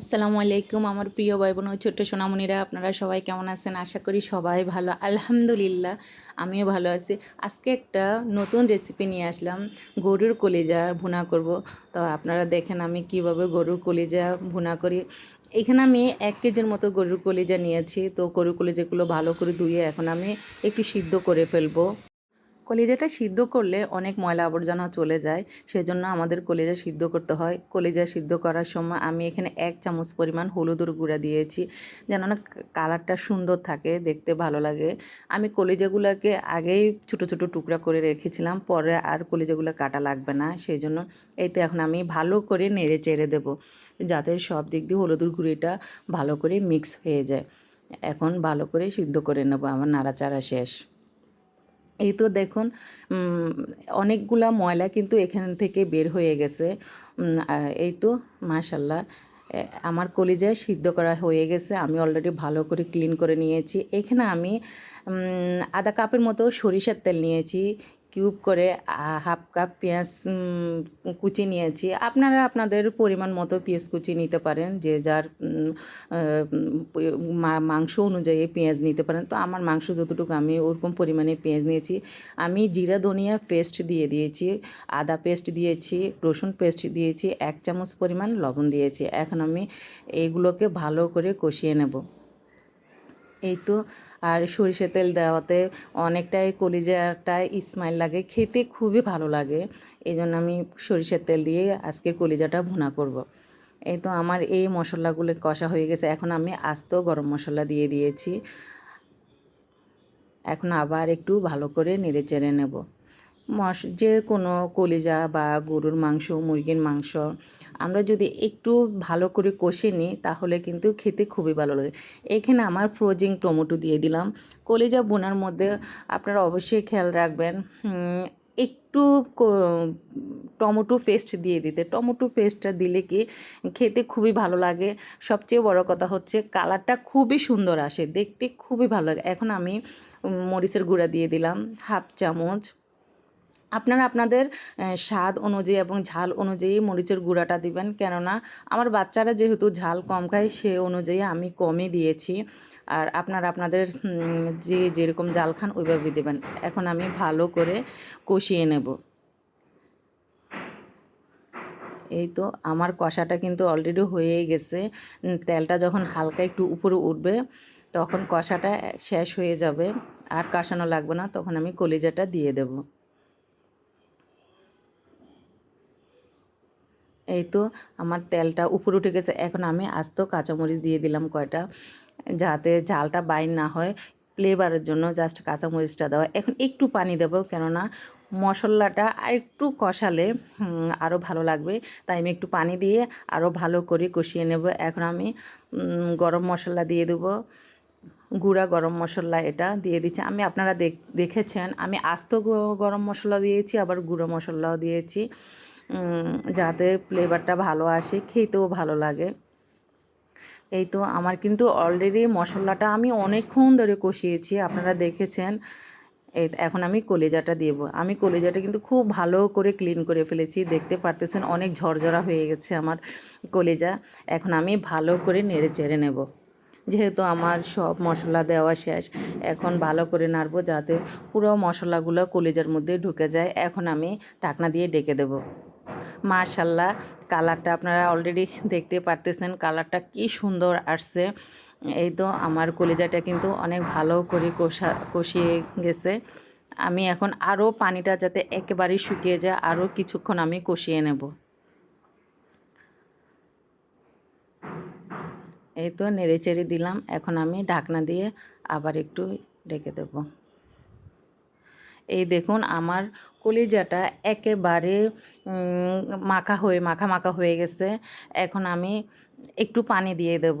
আসসালামু আলাইকুম আমার প্রিয় ভাই বোন ছোট্ট সোনামণিরা, আপনারা সবাই কেমন আছেন? আশা করি সবাই ভালো। আলহামদুলিল্লাহ, আমিও ভালো আছি। আজকে একটা নতুন রেসিপি নিয়ে আসলাম, গরুর কলিজা ভুনা করব। তো আপনারা দেখেন আমি কীভাবে গরুর কলিজা ভুনা করি। এখানে আমি এক কেজির মতো গরুর কলিজা নিয়েছি। তো গরুর কলিজাগুলো ভালো করে ধুয়ে এখন আমি একটু সিদ্ধ করে ফেলব। কলিজাটা সিদ্ধ করলে অনেক ময়লা আবর্জনা চলে যায়, সেজন্য আমাদের কলিজা সিদ্ধ করতে হয়। কলিজা সিদ্ধ করার সময় আমি এখানে এক চামচ পরিমাণ হলুদের গুঁড়া দিয়েছি, যেন না কালারটা সুন্দর থাকে, দেখতে ভালো লাগে। আমি কলিজাগুলোকে আগেই ছোটো ছোটো টুকরা করে রেখেছিলাম, পরে আর কলিজাগুলো কাটা লাগবে না সেই জন্য এইতে এখন আমি ভালো করে নেড়ে চেড়ে দেবো, যাতে সব দিক দিয়ে হলুদের গুঁড়িটা ভালো করে মিক্স হয়ে যায়। এখন ভালো করে সিদ্ধ করে নেব, আমার নাড়াচাড়া শেষ। এই তো দেখুন অনেকগুলা ময়লা কিন্তু এখান থেকে বের হয়ে গেছে। এই তো মাশাল্লাহ আমার কলিজায় সিদ্ধ করা হয়ে গেছে। আমি অলরেডি ভালো করে ক্লিন করে নিয়েছি। এখানে আমি আধা কাপের মতো সরিষার তেল নিয়েছি। কিউব করে হাফ কাপ পেঁয়াজ কুচি নিয়েছি। আপনারা আপনাদের পরিমাণ মতো পেঁয়াজ কুচি নিতে পারেন, যে যার মাংস অনুযায়ী পেঁয়াজ নিতে পারেন। তো আমার মাংস যতটুকু আমি ওরকম পরিমাণে পেঁয়াজ নিয়েছি। আমি জিরা, ধনিয়া পেস্ট দিয়ে দিয়েছি, আদা পেস্ট দিয়েছি, রসুন পেস্ট দিয়েছি, এক চামচ পরিমাণ লবণ দিয়েছি। এখন আমি এইগুলোকে ভালো করে কষিয়ে নেব। এই তো, আর সরিষা তেল দেওয়াতে অনেকটাই কলিজাটায় স্মাইল লাগে, খেতে খুবই ভালো লাগে। এই জন্য আমি সরিষার তেল দিয়ে আজকের কলিজাটা ভুনা করব। এই তো আমার এই মশলাগুলো কষা হয়ে গেছে, এখন আমি আস্ত গরম মশলা দিয়ে দিয়েছি। এখন আবার একটু ভালো করে নেড়ে চেড়ে নেব। মশ যে কোনো কলিজা বা গরুর মাংস, মুরগির মাংস, আমরা যদি একটু ভালো করে কষে নিই, তাহলে কিন্তু খেতে খুবই ভালো লাগে। এখানে আমার ফ্রোজিং টমেটো দিয়ে দিলাম। কলিজা বোনার মধ্যে আপনারা অবশ্যই খেয়াল রাখবেন একটু টমেটো পেস্ট দিয়ে দিতে। টমেটো পেস্টটা দিলে কি খেতে খুবই ভালো লাগে। সবচেয়ে বড় কথা হচ্ছে কালারটা খুবই সুন্দর আসে, দেখতে খুবই ভালো লাগে। এখন আমি মরিচের গুঁড়া দিয়ে দিলাম, হাফ চামচ। আপনারা আপনাদের স্বাদ অনুযায়ী এবং ঝাল অনুযায়ী মরিচের গুঁড়াটা দিবেন। কেননা আমার বাচ্চারা যেহেতু ঝাল কম খায়, সে অনুযায়ী আমি কমই দিয়েছি। আর আপনারা আপনাদের যে যেরকম জাল খান ওইভাবে দেবেন। এখন আমি ভালো করে কষিয়ে নেব। এই তো আমার কষাটা কিন্তু অলরেডি হয়েই গেছে। তেলটা যখন হালকা একটু উপরে উঠবে, তখন কষাটা শেষ হয়ে যাবে। আর কষানো লাগবে না, তখন আমি কলিজাটা দিয়ে দেবো। এই তো আমার তেলটা উপরে উঠে গেছে। এখন আমি আস্ত কাঁচামরিচ দিয়ে দিলাম কয়টা, যাতে ঝালটা বাইর না হয় ফ্লেভারের জন্য জাস্ট কাঁচামরিচটা দেওয়া। এখন একটু পানি দেবো, কেননা মশলাটা আর একটু কষালে আরও ভালো লাগবে। তাই আমি একটু পানি দিয়ে আরও ভালো করে কষিয়ে নেব। এখন আমি গরম মশলা দিয়ে দেবো। গুঁড়া গরম মশলা এটা দিয়ে দিচ্ছি। আমি আপনারা দেখেছেন, আমি আস্ত গরম মশলা দিয়েছি, আবার গুঁড়ো মশলাও দিয়েছি। যাতে ফ্লেভারটা ভালো আসে, খেতেও ভালো লাগে। এই তো আমার কিন্তু অলরেডি মশলাটা আমি অনেকক্ষণ ধরে কষিয়েছি, আপনারা দেখেছেন। এই এখন আমি কলেজাটা দেবো। আমি কলেজাটা কিন্তু খুব ভালো করে ক্লিন করে ফেলেছি, দেখতে পারতেছেন অনেক ঝরঝরা হয়ে গেছে আমার কলেজা। এখন আমি ভালো করে নেড়ে চেড়ে নেব। যেহেতু আমার সব মশলা দেওয়া শেষ, এখন ভালো করে নাড়বো যাতে পুরো মশলাগুলো কলেজার মধ্যে ঢুকে যায়। এখন আমি ঢাকনা দিয়ে ডেকে দেবো। মাশাল্লাহ, কালারটা আপনারা অলরেডি দেখতে পারতেছেন, কালারটা কি সুন্দর আসছে। এই তো আমার কলিজাটা কিন্তু অনেক ভালো করে কষা, কষিয়ে গেছে। আমি এখন আরও পানিটা যাতে একেবারেই শুকিয়ে যায় আরও কিছুক্ষণ আমি কষিয়ে নেব। এই তো নেড়ে দিলাম, এখন আমি ঢাকনা দিয়ে আবার একটু রেখে দেবো। এই দেখুন, আমার কলিজাটা একেবারে মাখা হয়ে, মাখা মাখা হয়ে গেছে। এখন আমি একটু পানি দিয়ে দেব।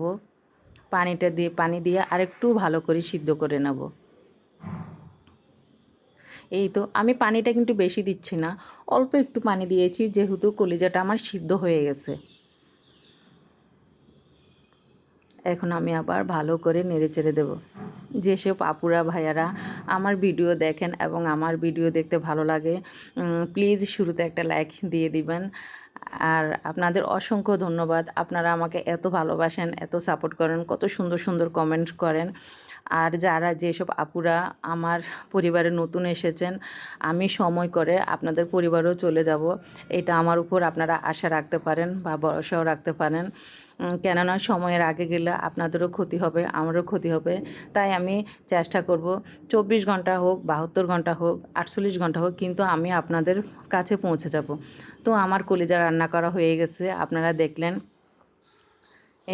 পানিটা দিয়ে, পানি দিয়ে আরেকটু ভালো করে সিদ্ধ করে নেব। এই তো, আমি পানিটা কিন্তু বেশি দিচ্ছি না, অল্প একটু পানি দিয়েছি, যেহেতু কলিজাটা আমার সিদ্ধ হয়ে গেছে। এখন আমি আবার ভালো করে নেড়ে চেড়ে দেবো। যেসব আপুরা, ভাইয়ারা আমার ভিডিও দেখেন এবং আমার ভিডিও দেখতে ভালো লাগে প্লিজ শুরুতে একটা লাইক দিয়ে দিবেন। আর আপনাদের অসংখ্য ধন্যবাদ। আপনারা আমাকে এত ভালোবাসেন, এত সাপোর্ট করেন, কত সুন্দর সুন্দর কমেন্ট করেন। আর যারা যেসব আপুরা আমার পরিবারে নতুন এসেছেন, আমি সময় করে আপনাদের পরিবারেও চলে যাব। এটা আমার উপর আপনারা আশা রাখতে পারেন বা ভরসাও রাখতে পারেন। কেননা সময়ের আগে গেলে আপনাদেরও ক্ষতি হবে, আমারও ক্ষতি হবে। তাই আমি চেষ্টা করব চব্বিশ ঘণ্টা হোক, বাহাত্তর ঘণ্টা হোক, আটচল্লিশ ঘণ্টা হোক, কিন্তু আমি আপনাদের কাছে পৌঁছে যাব। তো আমার কলিজা রান্না করা হয়ে গেছে, আপনারা দেখলেন।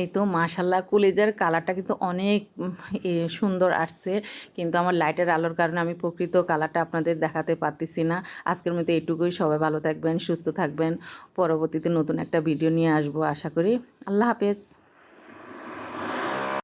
এই তো মাশাল্লাহ কুলেজার কালারটা কিন্তু অনেক সুন্দর আসছে। কিন্তু আমার লাইটের আলোর কারণে আমি প্রকৃত কালারটা আপনাদের দেখাতে পারতেছি না। আজকের মতো এটুকুই সবাই ভালো থাকবেন, সুস্থ থাকবেন। পরবর্তীতে নতুন একটা ভিডিও নিয়ে আসব, আশা করি। আল্লাহ হাফেজ।